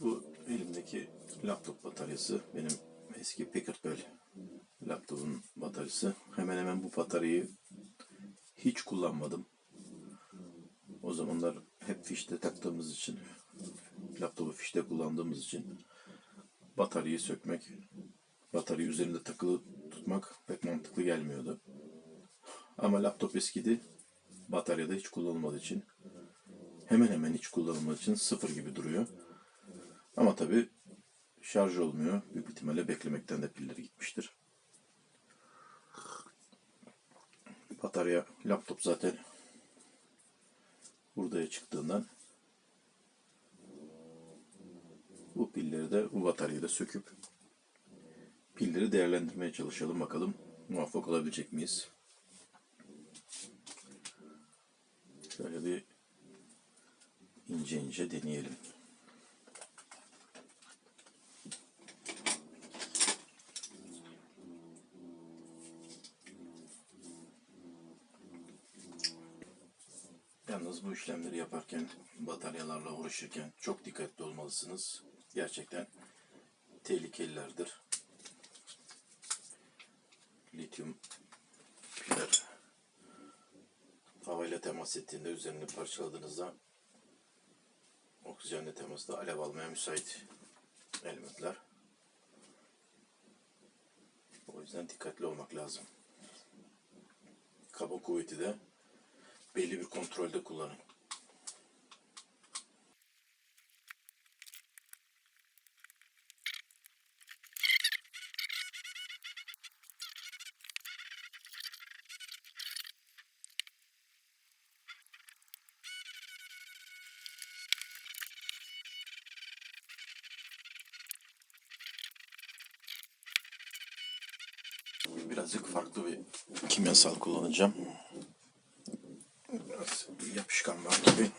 Bu elimdeki laptop bataryası benim eski Packard Bell laptopun bataryası. Hemen hemen bu bataryayı hiç kullanmadım. O zamanlar hep fişte taktığımız için, laptopu fişte kullandığımız için bataryayı sökmek, batarya üzerinde takılı tutmak pek mantıklı gelmiyordu. Ama laptop eskidi, bataryada hiç kullanılmadığı için hemen hemen hiç kullanılmadığı için sıfır gibi duruyor. Ama tabi şarj olmuyor. Büyük ihtimalle beklemekten de pilleri gitmiştir. Batarya, laptop zaten buraya çıktığından bu pilleri de bu bataryayı da söküp pilleri değerlendirmeye çalışalım bakalım muvaffak olabilecek miyiz? Şöyle bir ince ince deneyelim. Yalnız bu işlemleri yaparken, bataryalarla uğraşırken çok dikkatli olmalısınız. Gerçekten tehlikelilerdir. Lityum piller havayla temas ettiğinde üzerini parçaladığınızda oksijenle temasda alev almaya müsait elementler. O yüzden dikkatli olmak lazım. Kaba kuvveti de belli bir kontrolde kullanın. Birazcık farklı bir kimyasal kullanacağım. Biraz yapışkan var gibi.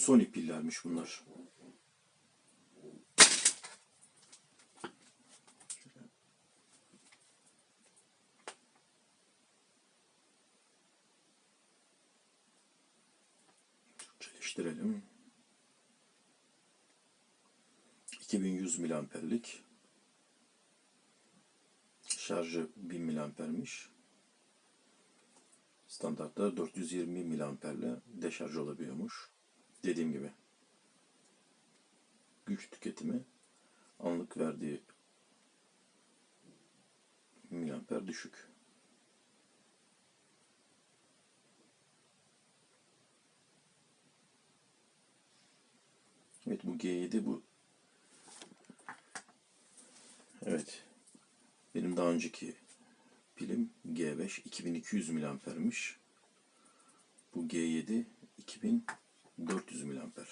Sony pillermiş bunlar. Çalıştıralım. 2100 miliamperlik. Şarjı 1000 miliampermiş. Standartlar 420 miliamperle deşarj olabiliyormuş. Dediğim gibi güç tüketimi anlık verdiği miliamper düşük. Evet bu G7 bu. Evet. Benim daha önceki pilim G5 2200 miliampermiş. Bu G7 2400 miliamper.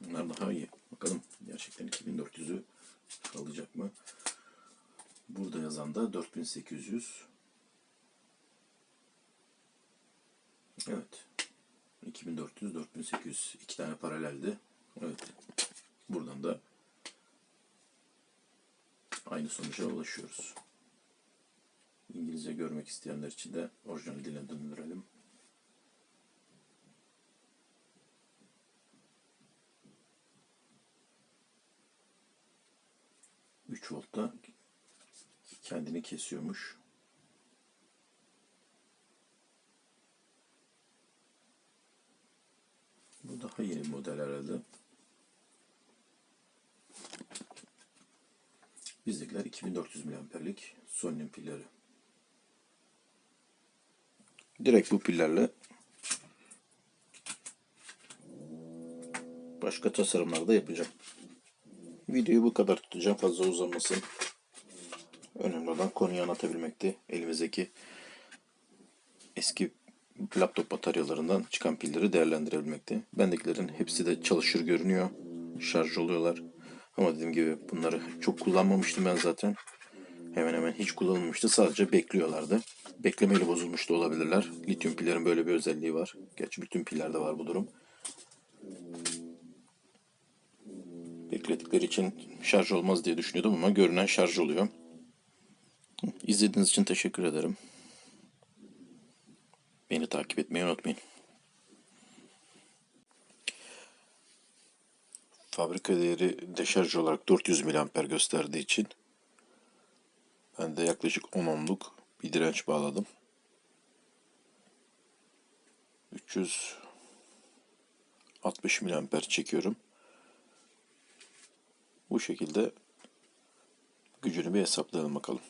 Bunlar daha iyi. Bakalım gerçekten 2400'ü alacak mı? Burada yazan da 4800. Evet. 2400 4800 iki tane paraleldi. Evet. Buradan da aynı sonuca ulaşıyoruz. İngilizce görmek isteyenler için de orijinal diline döndürelim. Üç voltta kendini kesiyormuş. Bu daha yeni model herhalde. Bizdekiler 2400 miliamperlik Sony'nin pilleri. Direkt bu pillerle başka tasarımlar da yapacağım. Videoyu bu kadar tutacağım. Fazla uzamasın. Önemli olan konuyu anlatabilmekti. Elimizdeki eski laptop bataryalarından çıkan pilleri değerlendirebilmekte. Bendekilerin hepsi de çalışır görünüyor. Şarj oluyorlar. Ama dediğim gibi bunları çok kullanmamıştım ben zaten. Hemen hemen hiç kullanılmamıştı. Sadece bekliyorlardı. Beklemeyle bozulmuş da olabilirler. Lityum pillerin böyle bir özelliği var. Gerçi bütün pillerde var bu durum. Bekledikleri için şarj olmaz diye düşünüyordum ama görünen şarj oluyor. İzlediğiniz için teşekkür ederim. Beni takip etmeyi unutmayın. Fabrika değeri deşarj olarak 400 mAh gösterdiği için ben de yaklaşık 10 ohmluk bir direnç bağladım. 360 mAh çekiyorum. Bu şekilde gücünü bir hesaplayalım bakalım.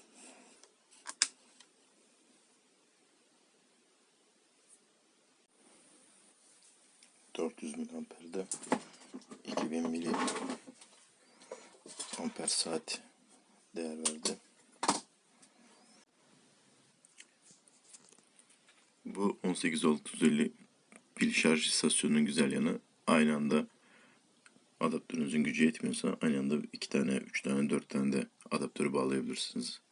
400 miliamperde 2000 mili amper saat değer verdi. Bu 18650 pil şarj istasyonunun güzel yanı aynı anda adaptörünüzün gücü yetmiyorsa aynı anda iki tane, üç tane, dört tane de adaptörü bağlayabilirsiniz.